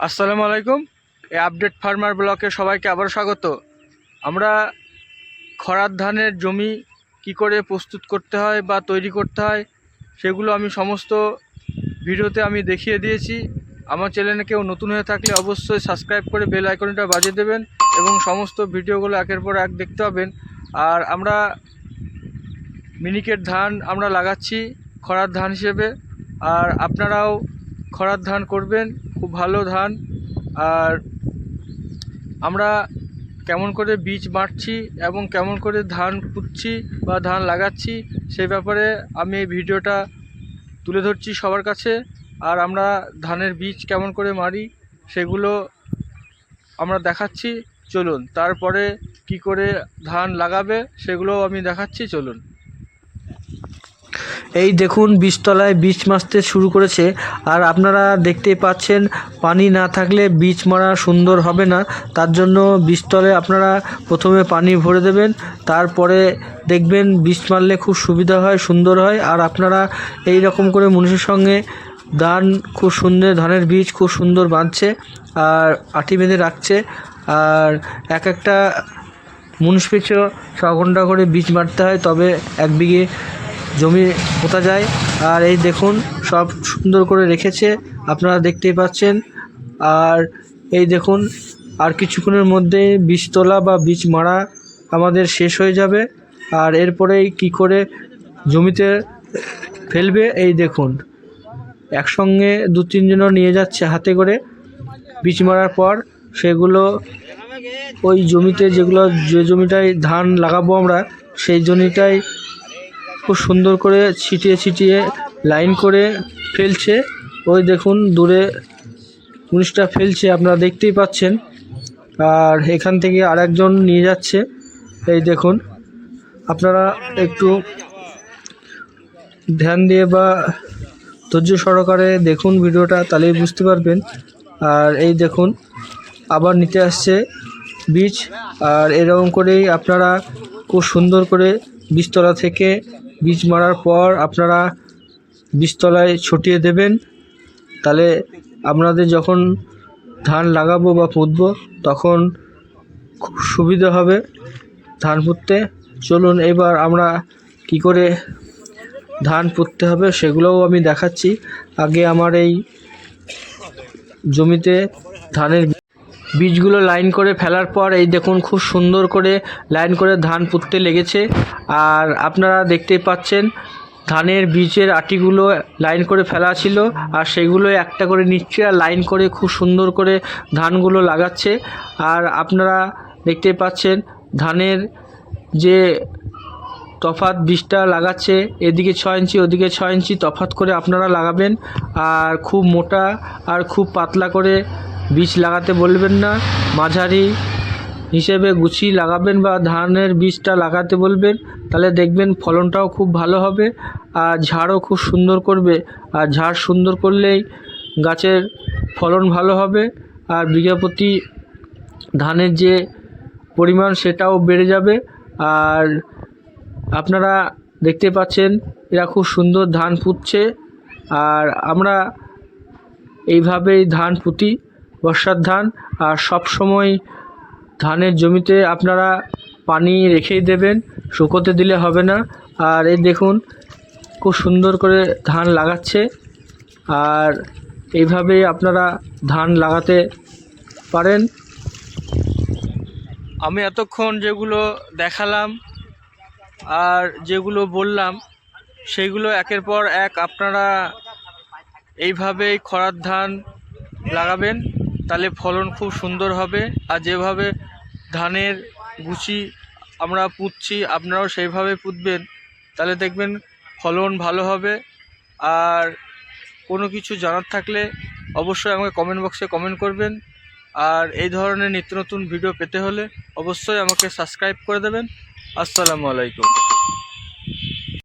আসসালামু আলাইকুম। এই আপডেট ফার্মার ব্লকে সবাইকে আবার স্বাগত। আমরা খরার ধানের জমি কি করে প্রস্তুত করতে হয় বা তৈরি করতে হয়, সেগুলো আমি সমস্ত ভিডিওতে আমি দেখিয়ে দিয়েছি। আমার চ্যানেলে কেউ নতুন হয়ে থাকলে অবশ্যই সাবস্ক্রাইব করে বেল আইকনটা বাজিয়ে দেবেন এবং সমস্ত ভিডিওগুলো একের পর এক দেখতে পাবেন। আর আমরা মিনিকেট ধান আমরা লাগাচ্ছি খরার ধান হিসেবে। আর আপনারাও খরার ধান করবেন, খুব ভালো ধান। আর আমরা কেমন করে বীজ বাঁটছি এবং কেমন করে ধান পুঁতছি বা ধান লাগাচ্ছি, সেই ব্যাপারে আমি এই ভিডিওটা তুলে ধরছি সবার কাছে। আর আমরা ধানের বীজ কেমন করে মারি, সেগুলো আমরা দেখাচ্ছি। চলুন, তারপরে কি করে ধান লাগাবে, সেগুলোও আমি দেখাচ্ছি। চলুন। এই দেখুন, বীজতলায় বীজ মারতে শুরু করেছে। আর আপনারা দেখতেই পাচ্ছেন, পানি না থাকলে বীজ মারা সুন্দর হবে না। তার জন্য বীজতলায় আপনারা প্রথমে পানি ভরে দেবেন, তারপরে দেখবেন বীজ মারলে খুব সুবিধা হয়, সুন্দর হয়। আর আপনারা এই রকম করে মানুষের সঙ্গে ধান, খুব সুন্দর ধানের বীজ খুব সুন্দর বাঁধছে আর আটি বেঁধে রাখছে। আর এক একটা মুনিশ পিছু ছ ঘণ্টা করে বীজ মারতে হয়, তবে এক বিঘে জমি পোতা যায়। আর এই দেখুন, সব সুন্দর করে রেখেছে, আপনারা দেখতেই পাচ্ছেন। আর এই দেখুন, আর কিছুক্ষণের মধ্যে বীজ তোলা বা বীজ মারা আমাদের শেষ হয়ে যাবে। আর এরপরেই কি করে জমিতে ফেলবে, এই দেখুন। একসঙ্গে দু তিনজনও নিয়ে যাচ্ছে হাতে করে। বীজ মারার পর সেগুলো ওই জমিতে যেগুলো, যে জমিটায় ধান লাগাবো আমরা, সেই জমিটায় খুব সুন্দর করে ছিটিয়ে ছিটিয়ে লাইন করে ফেলছে। ওই দেখুন, দূরে জিনিসটা ফেলছে, আপনারা দেখতেই পাচ্ছেন। আর এখান থেকে আরেকজন নিয়ে যাচ্ছে। এই দেখুন, আপনারা একটু ধ্যান দিয়ে বা ধৈর্য সহকারে দেখুন ভিডিওটা, তাহলেই বুঝতে পারবেন। আর এই দেখুন, আবার নিতে আসছে বীজ। আর এরকম করেই আপনারা খুব সুন্দর করে বীজতলা থেকে বীজ মারার পর আপনারা বীজতলায় ছটিয়ে দেবেন। তাহলে আপনাদের যখন ধান লাগাবো বা পুঁতবো, তখন খুব সুবিধা হবে ধান পুঁততে। চলুন এবার আমরা কি করে ধান পুঁততে হবে সেগুলোও আমি দেখাচ্ছি। আগে আমার এই জমিতে ধানের বীজগুলো লাইন করে ফেলার পর, এই দেখুন খুব সুন্দর করে লাইন করে ধান পুঁততে লেগেছে। আর আপনারা দেখতেই পাচ্ছেন, ধানের বীজের আটিগুলো লাইন করে ফেলা ছিল, আর সেগুলো একটা করে নিচ্ছে আর লাইন করে খুব সুন্দর করে ধানগুলো লাগাচ্ছে। আর আপনারা দেখতেই পাচ্ছেন, ধানের যে তফাত বীজটা লাগাচ্ছে, এদিকে ছয় ইঞ্চি, ওদিকে ছয় ইঞ্চি তফাত করে আপনারা লাগাবেন। আর খুব মোটা আর খুব পাতলা করে বীজ লাগাতে বলবেন না, মাঝারি হিসেবে গুছিয়ে লাগাবেন বা ধানের বীজটা লাগাতে বলবেন, তাহলে দেখবেন ফলনটাও খুব ভালো হবে আর ঝাড়ও খুব সুন্দর করবে। আর ঝাড় সুন্দর করলেই গাছের ফলন ভালো হবে আর বিঘা প্রতি ধানের যে পরিমাণ সেটাও বেড়ে যাবে। আর আপনারা দেখতে পাচ্ছেন, এরা খুব সুন্দর ধান পুঁতছে। আর আমরা এইভাবেই ধান পুঁতি বর্ষার ধান, আর সব সময় ধানের জমিতে আপনারা পানি রেখেই দেবেন, শুকোতে দিলে হবে না। আর এই দেখুন, খুব সুন্দর করে ধান লাগাচ্ছে। আর এইভাবেই আপনারা ধান লাগাতে পারেন। আমি এতক্ষণ যেগুলো দেখালাম আর যেগুলো বললাম সেইগুলো একের পর এক আপনারা এইভাবেই খরার ধান লাগাবেন। তাহলে ফলন খুব সুন্দর হবে। আর যেভাবে ধানের গুছি আমরা পুঁতছি, আপনারাও সেইভাবে পুঁতবেন। তাহলে দেখবেন ফলন ভালো হবে। আর কোনো কিছু জানার থাকলে অবশ্যই আমাকে কমেন্ট বক্সে কমেন্ট করবেন। আর এই ধরনের নিত্য নতুন ভিডিও পেতে হলে অবশ্যই আমাকে সাবস্ক্রাইব করে দেবেন। আসসালামু আলাইকুম।